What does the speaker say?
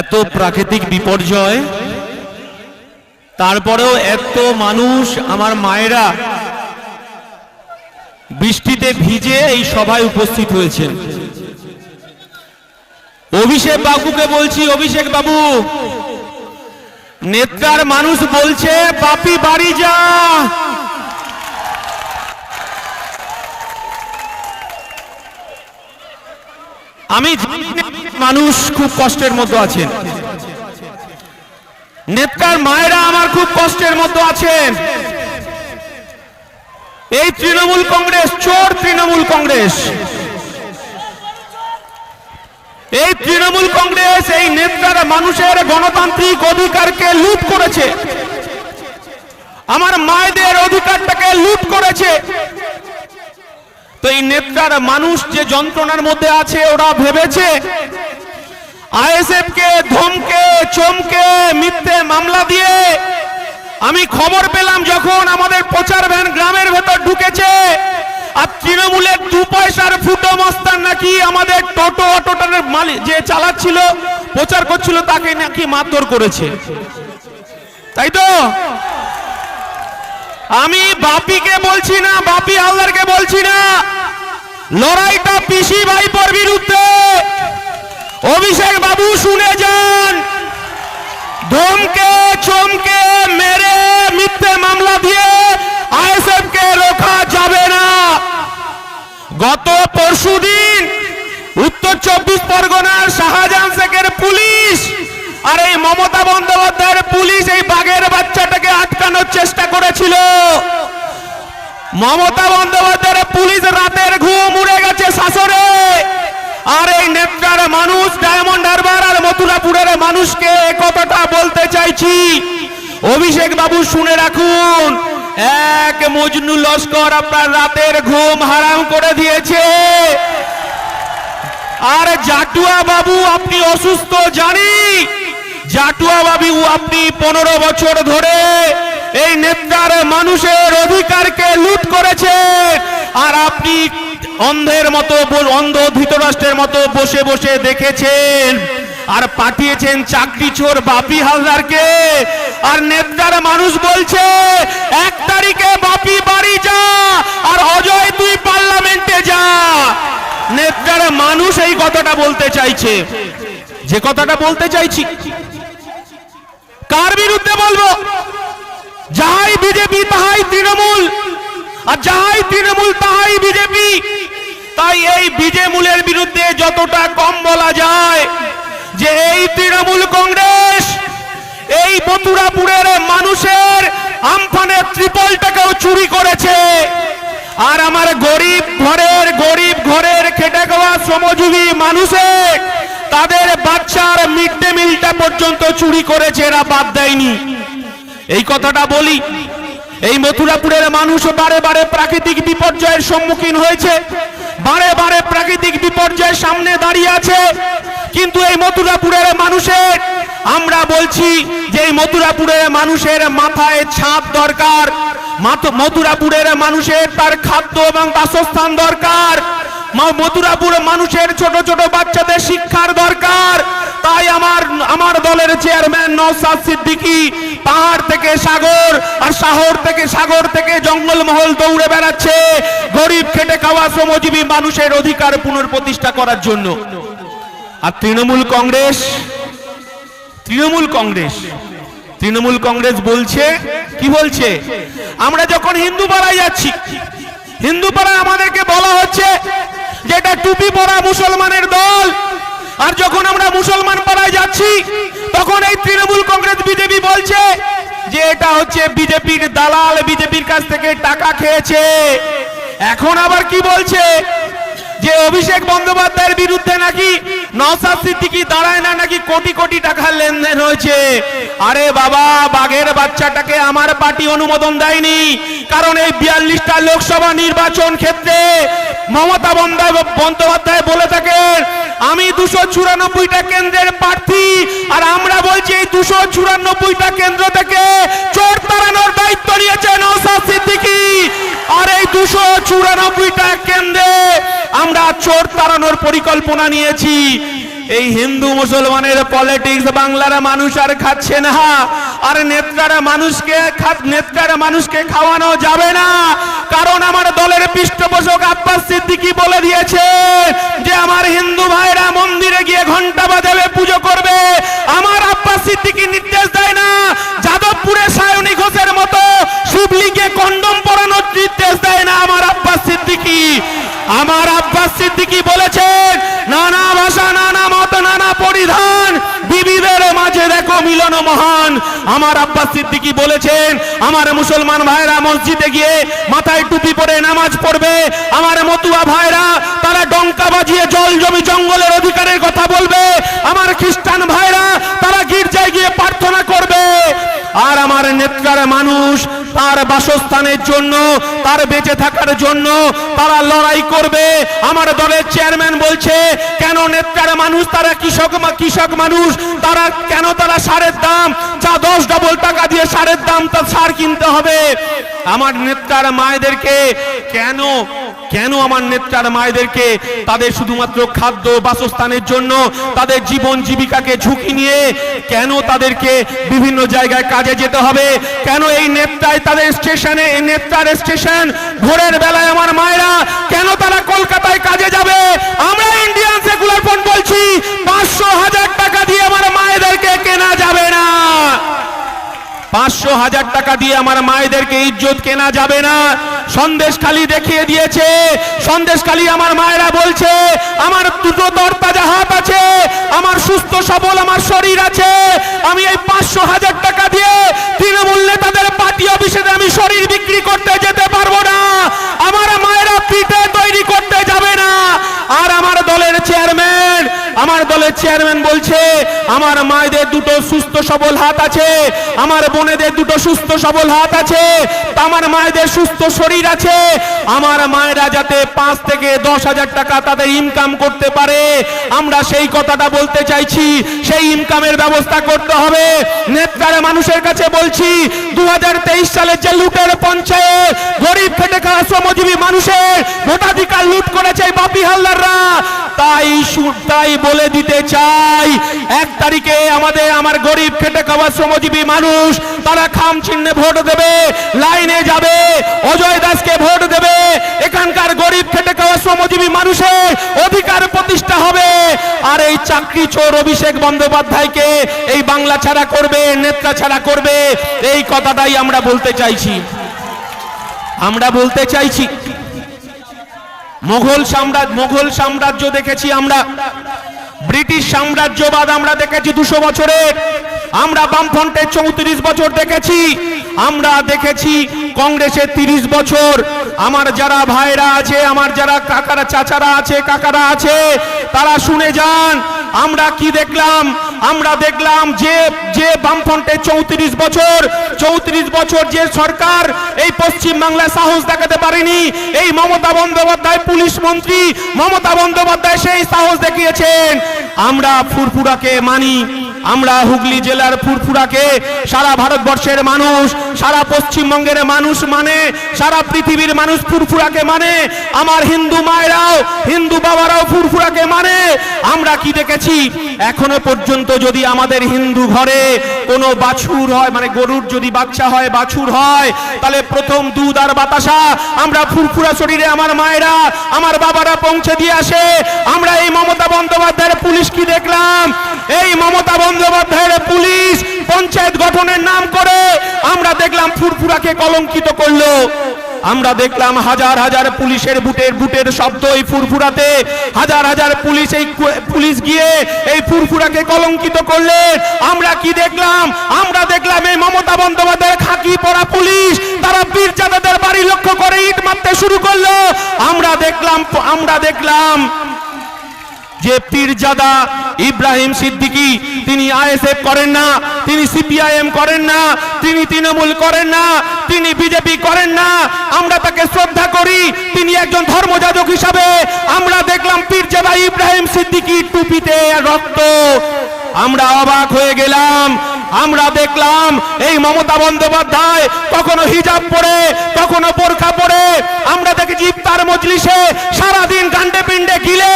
এত প্রাকৃতিক বিপর্যয়, তারপরেও এত মানুষ আমার মায়েরা বৃষ্টিতে ভিজে এই সভায় উপস্থিত হয়েছেন। অভিষেক বাবুকে বলছি, অভিষেক বাবু নেতার মানুষ বলছে, বাপি বাড়ি যা। আমি জানি না মানুষ খুব কষ্টের মধ্যে আছেন। নেতার মায়েরা আমার খুব কষ্টের মধ্যে আছেন। এই তৃণমূল কংগ্রেস, চোর তৃণমূল কংগ্রেস। এই তৃণমূল কংগ্রেস এই নেতারা মানুষের গণতান্ত্রিক অধিকারকে লুট করেছে। আমার মায়েদের অধিকারটাকে লুট করেছে। তো এই নেতার মানুষ যে যন্ত্রণার মধ্যে আছে, ওরা ভেবেছে আইএসএফ কে ধমকে, চমকে, মিথ্যে মামলা দিয়ে আমি খবর পেলাম যখন আমাদের প্রচার ভ্যান গ্রামের ভেতর ঢুকেছে আর তৃণমূলের দু পয়সার ফুটো মস্তান নাকি আমাদের টোটো অটোটার মালিক যে চালাচ্ছিল, প্রচার করছিল, তাকে নাকি মারধর করেছে। তাই তো? আমি বাপিকে বলছি না, বাপি হালদারকে বলছি না। লড়াইটা পিসি ভাইপোর বিরুদ্ধে। অভিষেক বাবু শুনে যান। ধমকে, চমকে মেরে মিথ্যে মামলা দিয়ে আইএসএফ কে রোখা যাবে না। গত পরশুদিন উত্তর চব্বিশ পরগনার শাহজাহান শেখের পুলিশ আর এই মমতা বন্দ্যোপাধ্যায়ের পুলিশ এই বাঘের বাচ্চাটাকে আটকানোর চেষ্টা করেছিল। মমতা বন্দ্যোপাধ্যায়ের পুলিশ রাতের ঘুম উড়ে গেছে শাসরে আর এই নেত্রার মানুষ, ডায়মন্ড হারবার আর মথুরাপুরের মানুষকে কথাটা বলতে চাইছি। অভিষেক বাবু, শুনে রাখুন, এক মজনু লস্কর আপনার রাতের ঘুম হারাম করে দিয়েছে। আর জাটুয়া বাবু, আপনি অসুস্থ, জানি। জাটুয়া বাবু, আপনি পনেরো বছর ধরে এই নেতার মানুষের অধিকারকে লুট করেছেন। আর আপনি অন্ধের মতো অন্ধ ধৃতরাষ্ট্রের মতো বসে বসে দেখেছেন। আর পাঠিয়েছেন চাকরি চোর বাপি হালদারকে। আর নেতার মানুষ বলছে, এক তারিখে বাপি বাড়ি যা আর অজয় তুই পার্লামেন্টে যা। নেতার মানুষ এই কথাটা বলতে চাইছে। যে কথাটা বলতে চাইছি। কার বিরুদ্ধে বলব? যাহাই বিজেপি, তাহাই তৃণমূল। আর যাহাই তৃণমূল, তাহাই বিজেপি। তাই এই বিজেমূলের বিরুদ্ধে যতটা কম বলা যায় যে এই তৃণমূল কংগ্রেস, এই মথুরাপুরের মানুষের আমফানের ত্রিপলটাকেও চুরি করেছে। আর আমার গরিব ঘরের গরিব ঘরের খেটে খাওয়া শ্রমজীবী মানুষের তাদের বাচ্চার মিড ডে মিলটা পর্যন্ত চুরি করেছে, এরা বাদ দেয়নি। এই কথাটা বলি, এই মথুরাপুরের মানুষ বারে বারে প্রাকৃতিক বিপর্যয়ের সম্মুখীন হয়েছে। বারে বারে প্রাকৃতিক বিপর্যয়ের সামনে দাঁড়িয়ে আছে। কিন্তু এই মথুরাপুরের মানুষের, আমরা বলছি যে এই মথুরাপুরের মানুষের মাথায় ছাপ দরকার। মাথ- মথুরাপুরের মানুষের তার খাদ্য এবং বাসস্থান দরকার। মথুরাপুর মানুষের ছোট ছোট বাচ্চাদের শিক্ষার দরকার। আমার আমার দলের চেয়ারম্যান নওসাদ সিদ্দিকী পাহাড় থেকে সাগর আর শহর থেকে সাগর থেকে জঙ্গলমহল দৌড়ে বেড়াচ্ছে গরিব খেটে খাওয়া শ্রমজীবী মানুষের অধিকার পুনর্প্রতিষ্ঠা করার জন্য। আর তৃণমূল কংগ্রেস তৃণমূল কংগ্রেস তৃণমূল কংগ্রেস বলছে, কি বলছে? আমরা যখন হিন্দু পাড়ায় যাচ্ছি হিন্দু পাড়ায় আমাদেরকে বলা হচ্ছে যেটা টুপি পরা মুসলমানের দল আর যখন আমরা মুসলমান পাড়ায় যাচ্ছি, তখন এই তৃণমূল কংগ্রেস বিজেপি বলছে যে এটা হচ্ছে বিজেপির দালাল, বিজেপির কাছ থেকে টাকা খেয়েছে। এখন আবার কি বলছে? যে অভিষেক বন্দ্যোপাধ্যায়ের বিরুদ্ধে নাকি নওসাদ সিদ্দিকি দাঁড়ায় না, নাকি কোটি কোটি টাকার লেনদেন হয়েছে? আরে বাবা, বাঘের বাচ্চাটাকে আমার পার্টি অনুমোদন দেয়নি। কারণ এই বিয়াল্লিশটা লোকসভা নির্বাচন ক্ষেত্রে মমতা বন্দ্যোপাধ্যায় বলে থাকেন, আমি দুশো চুরানব্বইটা কেন্দ্রের প্রার্থী, আর আমরা বলছি এই দুশো চুরানব্বইটা কেন্দ্র থেকে চোর তাড়ানোর দায়িত্ব নিয়েছে নওসাদ সিদ্দিকি। আর এই দুশো চুরানব্বইটা কেন্দ্রে আমরা চোর তাড়ানোর পরিকল্পনা নিয়েছি। এই হিন্দু মুসলমানের পলিটিক্স বাংলার মানুষ আর খাচ্ছে না, আর নেতারা মানুষকে খা- নেতারা মানুষকে খাওয়ানো যাবে না। কারণ আমার দলের পৃষ্ঠপোষক আব্বাস সিদ্দিকি বলে দিয়েছে যে আমার হিন্দু ভাইরা মন্দিরে গিয়ে ঘণ্টা বাজাবে পুজো করবে। আমার আব্বাস সিদ্দিকি নির্দেশ দেয় না যাদবপুরে সায়নী ঘোষের মতো শিবলিঙ্গে কন্ডম পরানোর নির্দেশ দেয় না আমার আব্বাস সিদ্দিকি আমার আব্বাস সিদ্দিকি বলেছেন নানা ভাষা নানা মত নানা পরিধান বিবিধের মাঝে দেখো মিলন মহান আমার আব্বাস সিদ্দিকি বলেছেন, আমার মুসলমান ভাইরা মসজিদে গিয়ে মাথায় টুপি পরে নামাজ পড়বে। আমার মতুয়া ভাইরা, তারা ডঙ্কা বাজিয়ে জল জমি জঙ্গলের অধিকারের কথা বলবে। আমার খ্রিস্টান ভাইরা, তারা গির্জায় গিয়ে প্রার্থনা করবে। আর আমার নেত্রার মানুষ তার বাসস্থানের জন্য, তার বেঁচে থাকার জন্য তারা লড়াই করবে। আমার দলের চেয়ারম্যান বলছে, কেন নেত্রার মানুষ, তারা কৃষক কৃষক মানুষ, তারা কেন তারা সারের দাম? যা দশ ডবল টাকা দিয়ে সারের দাম, তার সার কিনতে হবে। আমার নেত্রার মায়েদেরকে কেন কেন আমার নেত্রার মায়েদেরকে তাদের শুধুমাত্র খাদ্য বাসস্থানের জন্য তাদের জীবন জীবিকাকে ঝুঁকি নিয়ে কেন তাদেরকে বিভিন্ন জায়গায় কাজে যেতে হবে? কেন এই নেত্রায় তাদের স্টেশনে, এই নেত্রার স্টেশন, ভোরের বেলায় আমার মায়েরা, কেন তারা কলকাতায় কাজে যাবে? আমরা ইন্ডিয়ান সেকুলার ফ্রন্ট বলছি, পাঁচশো হাজার টাকা দিয়ে আমার মায়েদেরকে কেনা যাবে না। পাঁচশো হাজার টাকা দিয়ে আমার মায়েদেরকে ইজ্জত কেনা যাবে না। সন্দেশ খালি দেখিয়ে দিয়েছে। সন্দেশ খালি আমার মায়েরা বলছে, আমার দুটো তরতাজা হাত আছে, আমার সুস্থ সবল আমার শরীর আছে, আমি এই পাঁচশো হাজার টাকা দিয়ে তৃণমূল নেতাদের পার্টি অফিসে আমি শরীর বিক্রি করতে যেতে পারব না। আমার মায়েরা পিঠে তৈরি করতে যাবে না। আর আমার দলের চেয়ারম্যান, আমার দলের চেয়ারম্যান বলছে, আমার মায়েদের দুটো সুস্থ সবল হাত আছে। আমার বোনেদের দুটো সুস্থ সবল হাত আছে। আমার মায়েদের সুস্থ শরীর আছে। আমার মায়েরা যাতে পাঁচ থেকে দশ হাজার টাকা তাদের ইনকাম করতে পারে। আমরা সেই কথাটা বলতে চাইছি। সেই ইনকামের ব্যবস্থা করতে হবে। নেতার মানুষের কাছে বলছি দু সালের যে লুটের পঞ্চায়েত গরিব খেটে খাওয়া শ্রমজীবী মানুষের ভোটাধিকার লুট করেছে বাপি হালদাররা। তাই তাই বলে দিতে চাই। এক তারিখে আমাদের আমার গরিব খেটে খাওয়া শ্রমজীবী মানুষ, তারা খাম চিহ্নে ভোট দেবে, লাইনে যাবে, অজয় দাসকে ভোট দেবে। এখানকার গরিব খেটে খাওয়া শ্রমজীবী মানুষের অধিকার প্রতিষ্ঠা হবে। আর এই চাকরি চোর অভিষেক বন্দ্যোপাধ্যায়কে এই বাংলা ছাড়া করবে, নেত্রা ছাড়া করবে, এই কথাটাই আমরা বলতে চাইছি। আমরা বলতে চাইছি মোগল সাম্রাজ্য মোগল সাম্রাজ্য দেখেছি আমরা। ব্রিটিশ সাম্রাজ্যবাদ আমরা দেখেছি দুশো বছরের আমরা বামফ্রন্টের চৌত্রিশ বছর দেখেছি। আমরা দেখেছি কংগ্রেসের তিরিশ বছর। আমার যারা ভাইরা আছে, আমার যারা কাকারা, চাচারা আছে, কাকারা আছে, তারা শুনে যান। আমরা কি দেখলাম? আমরা দেখলাম যে যে বামফ্রন্টে চৌত্রিশ বছর চৌত্রিশ বছর যে সরকার, এই পশ্চিম বাংলায় সাহস দেখাতে পারেনি। এই মমতা বন্দ্যোপাধ্যায় পুলিশ মন্ত্রী, মমতা বন্দ্যোপাধ্যায় সেই সাহস দেখিয়েছেন। আমরা ফুরফুরাকে মানি। আমরা হুগলি জেলার ফুরফুরাকে সারা ভারতবর্ষের মানুষ, সারা পশ্চিমবঙ্গের মানুষ মানে সারা পৃথিবীর মানুষ ফুরফুরাকে মানে আমার হিন্দু মায়েরাও, হিন্দু বাবারাও ফুরফুরাকে মানে। আমরা কি দেখেছি? এখনও পর্যন্ত যদি আমাদের হিন্দু ঘরে কোনো বাছুর হয় মানে গরুর যদি বাচ্চা হয়, বাছুর হয়, তাহলে প্রথম দুধ আর বাতাসা আমরা ফুরফুরা শরীরে আমার মায়েরা, আমার বাবারা পৌঁছে দিয়ে আসে। আমরা এই মমতা বন্দ্যোপাধ্যায়ের পুলিশ কি দেখলাম? এই মমতা বন্দ্যোপাধ্যায়ের পুলিশ পঞ্চায়েত গঠনের নাম করে আমরা দেখলাম ফুরফুরাকে কলঙ্কিত করল। আমরা দেখলাম হাজার হাজার পুলিশের বুটের বুটের শব্দ এই ফুরফুরাতে। হাজার হাজার পুলিশ এই পুলিশ গিয়ে এই ফুরফুরাকে কলঙ্কিত করলেন আমরা কি দেখলাম? আমরা দেখলাম এই মমতা বন্দ্যোপাধ্যায়ের খাকি পরা পুলিশ তারা পীরজাদাদের বাড়ি লক্ষ্য করে ইট মারতে শুরু করল। আমরা দেখলাম আমরা দেখলাম যে পীরজাদা ইব্রাহিম সিদ্দিকী, তিনি আইএসএফ করেন না, তিনি সিপিআইএম করেন না, তিনি তৃণমূল করেন না, তিনি বিজেপি করেন না, আমরা তাকে শ্রদ্ধা করি, তিনি একজন ধর্মযাজক হিসাবে, আমরা দেখলাম পীরজাদা ইব্রাহিম সিদ্দিকী টুপিতে রক্ত। আমরা অবাক হয়ে গেলাম, আমরা দেখলাম এই মমতা বন্দ্যোপাধ্যায় কখনো হিজাব পরে, কখনো বোরখা পরে, আমরা দেখেছি ইফতার মজলিসে সারাদিন গান্ডে পিণ্ডে গিলে।